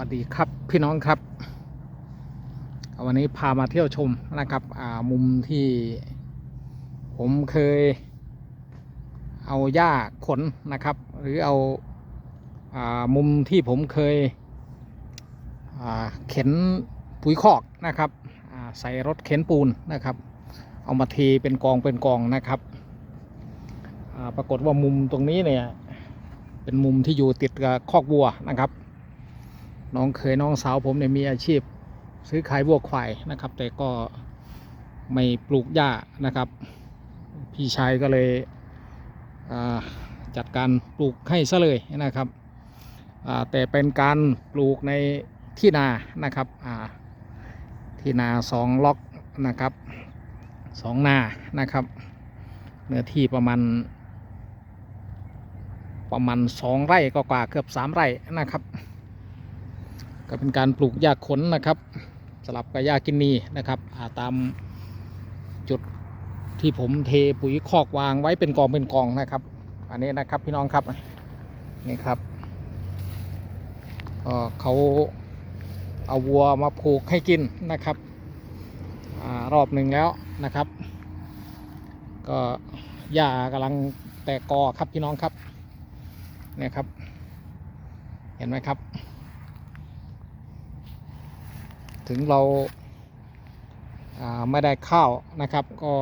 วัสดีครับพี่น้องครับ วันนี้พามาเที่ยวชมนะครับมุมที่ผมเคย เอาหญ้าขนนะครับ หรือเอาอามุมที่ผมเคยเข็นปุ๋ยคอกนะครับใส่รถเข็นปูนนะครับ เอามาเทเป็นกองเป็นกองนะครับปรากฏว่ามุมตรงนี้เนี่ยเป็นมุมที่อยู่ติดกับคอกวัวนะครับ น้องเคยน้องสาวผมเนี่ยมีอาชีพ ซื้อขายวัวควายนะครับ แต่ก็ไม่ปลูกหญ้านะครับ พี่ชายก็เลยจัดการปลูกให้ซะเลยนะครับแต่เป็นการปลูกในที่นานะครับที่นาสองล็อกนะครับสองนานะครับเนื้อที่ประมาณ ประมาณสองไร่ก็กว่าเกือบสามไร่นะครับ ก็เป็นการปลูกหญ้าขนนะครับ สลับกับหญ้ากินนีนะครับาตามจุดที่ผมเทปุ๋ยคอกวางไว้เป็นกองเป็นกองนะครับ อันนี้นะครับพี่น้องครับนี่ครับเขาเอาวัวมาผูกให้กินนะครับอรอบหนึ่งแล้วนะครับ ก็หญ้ากำลังแตกกอครับพี่น้องครับเนี่ยครับ เห็นไหมครับ ถึงเราอ่าไม่ได้ข้าวนะครับ ก็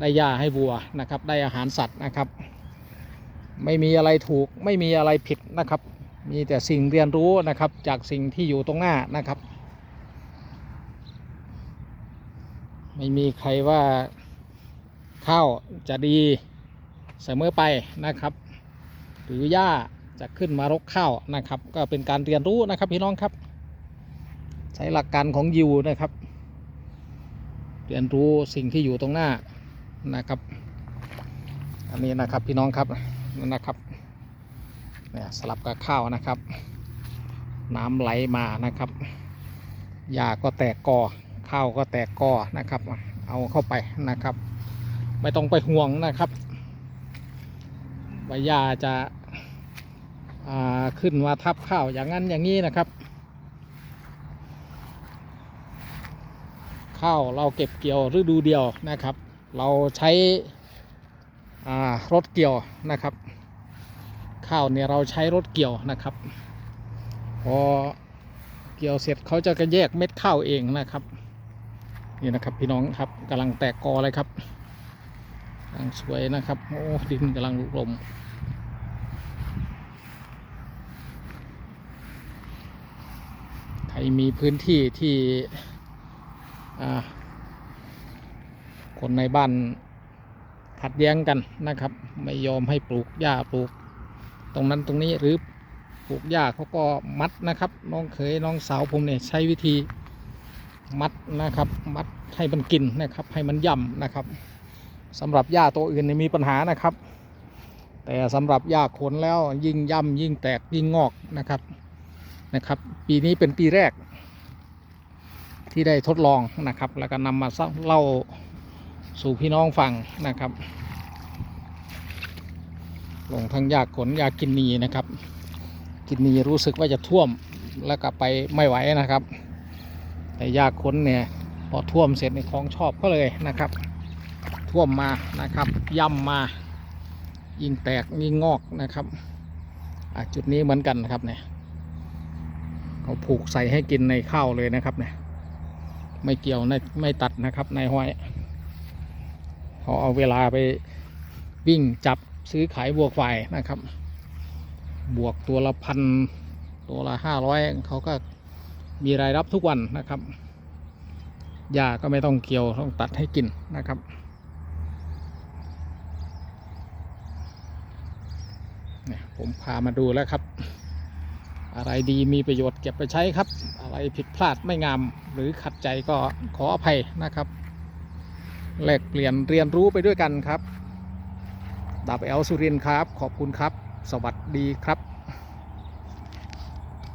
ได้หญ้าให้วัวนะครับ ได้อาหารสัตว์นะครับ ไม่มีอะไรถูกไม่มีอะไรผิดนะครับ มีแต่สิ่งเรียนรู้นะครับ จากสิ่งที่อยู่ตรงหน้านะครับ ไม่มีใครว่าข้าวจะดีเสมอไปนะครับ หรือหญ้าจะขึ้นมารกข้าวนะครับ ก็เป็นการเรียนรู้นะครับพี่น้องครับ ใช้หลักการของยิวนะครับ เรียนรู้สิ่งที่อยู่ตรงหน้านะครับ อันนี้นะครับพี่น้องครับนั่นนะครับเนี่ยสลับกับข้าวนะครับ น้ำไหลมานะครับหญ้าก็แตกกอข้าวก็แตกกอนะครับ เอาเข้าไปนะครับ ไม่ต้องไปห่วงนะครับว่าหญ้าจะาขึ้นมาทับข้าวอย่างนั้นอย่างนี้นะครับ ข้าวเราเก็บเกี่ยวฤดูเดียวนะครับ เราใช้รถเกี่ยวนะครับ ข้าวเนี่ยเราใช้รถเกี่ยวนะครับพอเกี่ยวเสร็จเขาจะกระแยกเม็ดข้าวเองนะครับนี่นะครับพี่น้องครับกำลังแตกกอเลยครับกำลังสวยนะครับโอ้ดินกำลังลุกลมใครมีพื้นที่ที่ คนในบ้านขัดแย้งกันนะครับ ไม่ยอมให้ปลูกหญ้าปลูก ตรงนั้นตรงนี้หรือปลูกหญ้าเขาก็มัดนะครับ น้องเขยน้องสาวผมเนี่ยใช้วิธีมัดนะครับ มัดให้มันกินนะครับ ให้มันย่ำนะครับสำหรับหญ้าตัวอื่นเนี่ยมีปัญหานะครับ แต่สำหรับหญ้าขนแล้วยิ่งย่ำยิ่งแตกยิ่งงอกนะครับนะครับ ปีนี้เป็นปีแรก ที่ได้ทดลองนะครับ แล้วก็นำมาเล่าสู่พี่น้องฟังนะครับลงทั้งยากขนยากกินนีนะครับ กินนีรู้สึกว่าจะท่วมแล้วก็ไปไม่ไหวนะครับ แต่ยากขนเนี่ยพอท่วมเสร็จในของชอบก็เลยนะครับ ท่วมมานะครับย่ำมายิ่งแตกยิ่งงอกนะครับจุดนี้เหมือนกันนะครับเนี่ยเขาผูกใส่ให้กินในข้าวเลยนะครับเนี่ย ไม่เกี่ยวไม่ตัดนะครับในห้อยเขาเอาเวลาไปวิ่งจับซื้อขายวัวควายนะครับ บวกตัวละพันตัวละห้าร้อยเขาก็มีรายรับทุกวันนะครับหญ้าก็ไม่ต้องเกี่ยวต้องตัดให้กินนะครับ ผมพามาดูแล้วครับ อะไรดีมีประโยชน์เก็บไปใช้ครับ อะไรผิดพลาดไม่งามหรือขัดใจก็ขออภัยนะครับแลกเปลี่ยนเรียนรู้ไปด้วยกันครับดาบแอลสุรินครับ ขอบคุณครับ สวัสดีครับ